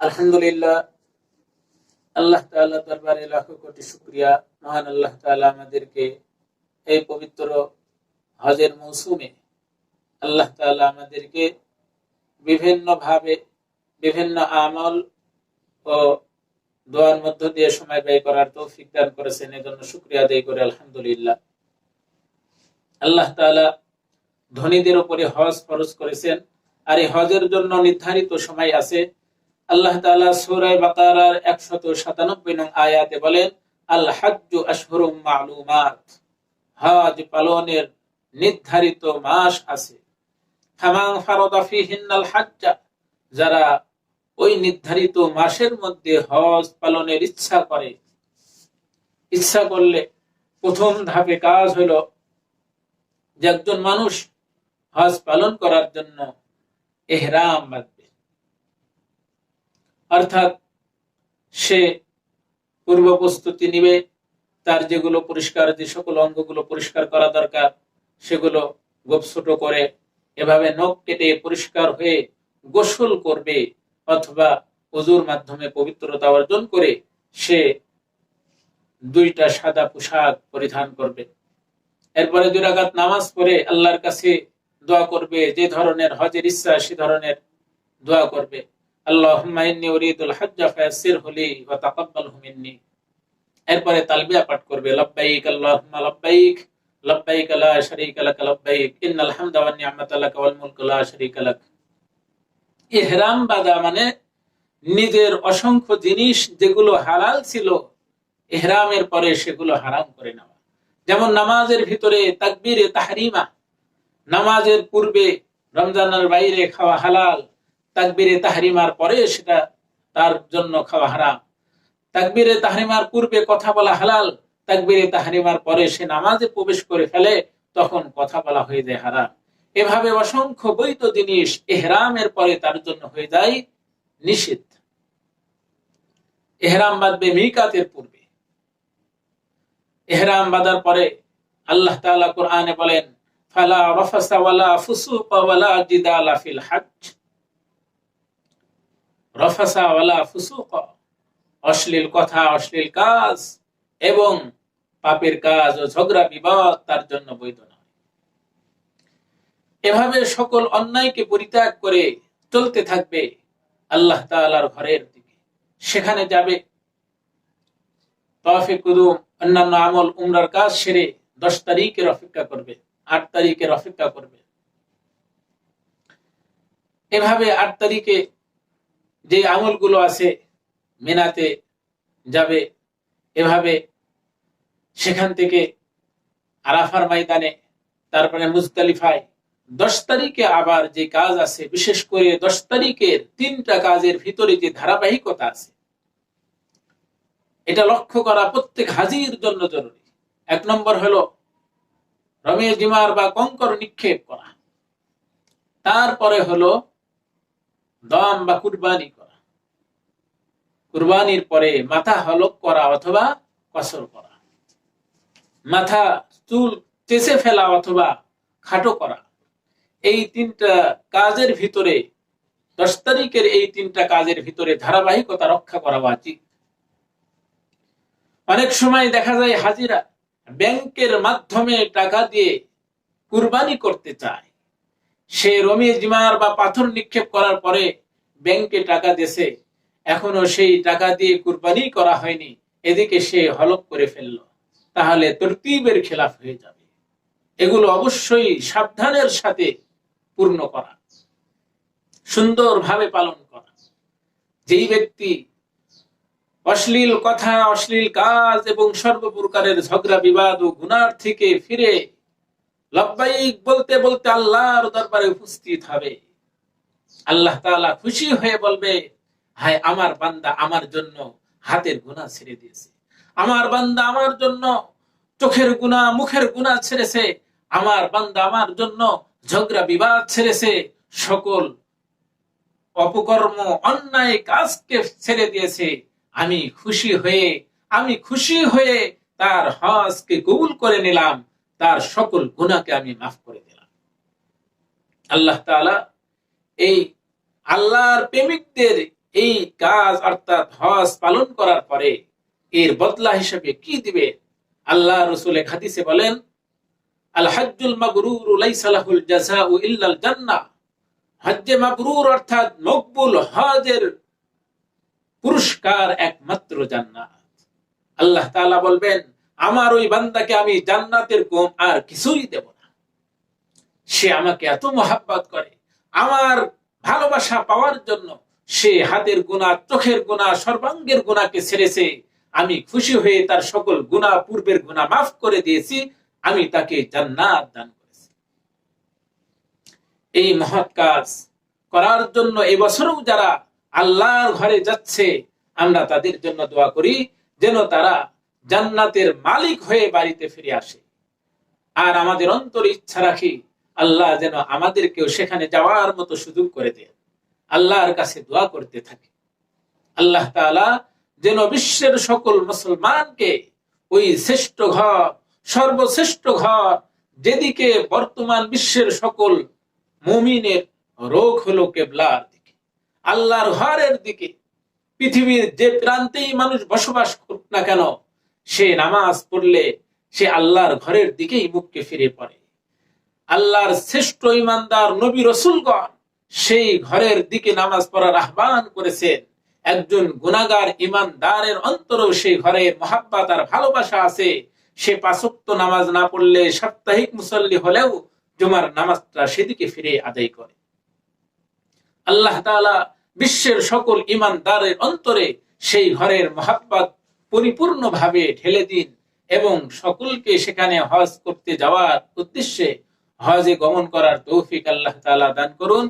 আলহামদুলিল্লাহ, আল্লাহ তাআলা দরবারে লাখো কোটি শুকরিয়া। মহান আল্লাহ তাআলা আমাদেরকে এই পবিত্র হজের মৌসুমে আল্লাহ তাআলা আমাদেরকে বিভিন্ন ভাবে বিভিন্ন আমল ও দোয়ার মধ্য দিয়ে সময় ব্যয় করার তৌফিক দান করেছেন, এজন্য শুকরিয়া আদায় করে, আলহামদুলিল্লাহ। আল্লাহ তাআলা ধনীদের উপরে হজ ফরজ করেছেন, আর এই হজের জন্য নির্ধারিত সময় আছে। আল্লাহ তাআলা সূরা বাকারার 197 নং আয়াতে বলেন হজ পালনের নির্ধারিত মাস আছে। যারা ওই নির্ধারিত মাসের মধ্যে হজ পালনের ইচ্ছা করে, ইচ্ছা করলে প্রথম ধাপে কাজ হলো যে একজন মানুষ হজ পালন করার জন্য এহরাম বাঁধবে অর্থাৎ সে পূর্ব প্রস্তুতি নিবে, তার যেগুলো পরিষ্কার, যে সকল অঙ্গগুলো পরিষ্কার করা দরকার, সেগুলো গোপছোট করে এভাবে নখ কেটে পরিষ্কার হয়ে গোসল করবে অথবা অজুর মাধ্যমে পবিত্রতা অর্জন করে সে দুইটা সাদা পোশাক পরিধান করবে। এরপরে দুই নামাজ পড়ে আল্লাহর কাছে দোয়া করবে, যে ধরনের হজের ইচ্ছা সে ধরনের দোয়া করবে। এরপরে তালবিয়া পাঠ করবে, লাব্বাইক লাব্বাইক লাব্বাইক লা শারীকা লাক লাব্বাইক, ইন্নাল হামদা ওয়ান লাক ওয়াল লা শারীকা লাক। ইহরাম বাঁধা মানে নিজের অসংখ্য জিনিস যেগুলো হালাল ছিল, ইহরামের পরে সেগুলো হারাম করে নেওয়া। যেমন নামাজের ভিতরে তাকবীরে তাহরিমা, নামাজের পূর্বে রমজানের বাইরে খাওয়া হালাল তাকবীরে তাহরিমার পরে সেটা তার জন্য খাওয়া হারাম। তাকবীরে তাহরিমার পূর্বে কথা বলা হালাল, তাকবীরে তাহরিমার পরে সে নামাজে প্রবেশ করে ফেলে, তখন কথা বলা হয়ে যায় হারাম। এভাবে অসংখ্য বৈধ জিনিস এহরামের পরে তার জন্য হয়ে যায় নিষিদ্ধ। এহরাম বাঁধবে মিকাতের পূর্বে। এহরাম বাঁধার পরে আল্লাহ তাআলা কোরআনে বলেন, ফালা রাফাসা ওয়ালা ফুসুকা ওয়ালা জিদালা ফিল হজ রফাসা ওয়ালা ফুসুকা, অশ্লীল কথা, অশ্লীল কাজ এবং পাপের কাজ ও ঝগড়া বিবাদ তার জন্য বৈধ নয়। এভাবে সকল অন্যায়কে পরিত্যাগ করে চলতে থাকবে আল্লাহ তাআলার ঘরের দিকে। সেখানে যাবে। তফে কুদুম অন্যান্য আমল উমরার কাজ সেরে দশ তারিখের অপেক্ষা করবে, আট তারিখের অপেক্ষা করবে। এভাবে আট তারিখে যে আমলগুলো আছে মেনাতে যাবে এভাবে সেখান থেকে আরাফার ময়দানে, তারপরে মুজতালিফায় দশ তারিখে আবার যে কাজ আছে, বিশেষ করে দশ তারিখের তিনটা কাজের ভিতরে যে ধারাবাহিকতা আছে, এটা লক্ষ্য করা প্রত্যেক হাজির জন্য জরুরি। এক নম্বর হলো রমে জিমার বা কঙ্কর নিক্ষেপ করা। তারপরে হলো দম বা কুরবানি করা। কুরবানির পরে মাথা হলক করা অথবা কসর করা। মাথা চুল চেঁচে ফেলা অথবা খাটো করা। এই তিনটা কাজের ভিতরে দশ তারিখের এই তিনটা কাজের ভিতরে ধারাবাহিকতা রক্ষা করা উচিত অনেক সময় দেখা যায় হাজিরা ব্যাংকের মাধ্যমে টাকা দিয়ে কুরবানি করতে চায়। সে রমি জিমার বা পাথর নিক্ষেপ করার পরে ব্যাংকে টাকা দেশে এখনও সেই টাকা দিয়ে কুরবানি করা হয়নি। এদিকে সে হলক করে ফেলল। তাহলে তরতিবের খেলাফ হয়ে যাবে। এগুলো অবশ্যই সাবধানের সাথে পূর্ণ করা। সুন্দরভাবে পালন করা। যেই ব্যক্তি অশ্লীল কথা, অশ্লীল কাজ এবং সর্বপ্রকারের ঝগড়া, বিবাদ ও গুণার থেকে ফিরে লব্বাইক বলতে বলতে আল্লাহর দরবারে উপস্থিত হবে। আল্লাহ খুশি হয়ে বলবে, হায় আমার বান্দা আমার জন্য হাতের গুনাহ ছেড়ে দিয়েছে। আমার বান্দা আমার জন্য চোখের গুনাহ, মুখের গুনাহ ছেড়েছে। আমার বান্দা আমার জন্য ঝগড়া, বিবাদ ছেড়েছে। সকল অপকর্ম, অন্যায় কাজকে ছেড়ে দিয়েছে। আমি খুশি হয়ে, আমি খুশি হয়ে তার হজকে কবুল করে নিলাম। তার সকল গুণাকে আমি মাফ করে দিলাম। আল্লাহ তাআলা এই আল্লাহর প্রেমিকদের এই কাজ অর্থাৎ হজ পালন করার পরে এর বদলা হিসেবে কি দিবে? আল্লাহ রসুল এক হাদিসে বলেন ইল্লাল হজ্জে মাবরুর অর্থাৎ মকবুল হজের পুরস্কার একমাত্র জান্নাত। আল্লাহ তাআলা বলবেন আমার ওই বান্দাকে আমি জান্নাতের কম আর কিছুই দেব না। সে আমাকে এত মহাব্বত করে, আমার ভালোবাসা পাওয়ার জন্য সে হাতের গুণা, চোখের গুণা, সর্বাঙ্গের গুণাকে ছেড়েছে আমি খুশি হয়ে তার সকল গুণা, পূর্বের গুণা মাফ করে দিয়েছি, আমি তাকে জান্নাত দান করেছি। এই মহৎ কাজ করার জন্য এবছরও যারা আল্লাহর ঘরে যাচ্ছে, আমরা তাদের জন্য দোয়া করি, যেন তারা জান্নাতের মালিক হয়ে বাড়িতে ফিরে আসে। আর আমাদের অন্তর ইচ্ছা রাখি আল্লাহ যেন আমাদেরকেও সেখানে যাওয়ার মতো সুযোগ করে দেন। আল্লাহর কাছে দোয়া করতে থাকে। আল্লাহ তাআলা যেন বিশ্বের সকল মুসলমানকে ওই শ্রেষ্ঠ ঘর, সর্বশ্রেষ্ঠ ঘর, যেদিকে বর্তমান বিশ্বের সকল মুমিনের রোগ হলো কেবলার দিকে। আল্লাহর ঘরের দিকে, পৃথিবীর যে প্রান্তেই মানুষ বসবাস করুক না কেন সে নামাজ পড়লে সে আল্লাহর ঘরের দিকেই মুখকে ফিরে পড়ে। আল্লাহর শ্রেষ্ঠ ইমানদার নবী রসুলগণ সেই ঘরের দিকে নামাজ পড়ার আহ্বান করেছেন। একজন গুনাগার ইমানদারের অন্তরেও সেই ঘরে মহাব্বাত আর ভালোবাসা আছে। সে পাঁচক্ত নামাজ না পড়লে সাপ্তাহিক মুসল্লি হলেও জুমার নামাজটা সেদিকে ফিরে আদায় করে। আল্লাহ তাআলা বিশ্বের সকল ইমানদারের অন্তরে সেই ঘরের মহাব্বাত পরিপূর্ণভাবে ঢেলে দিন এবং সকলকে সেখানে হজ করতে যাওয়ার উদ্দেশ্যে হজে গমন করার তৌফিক আল্লাহ তালা দান করুন।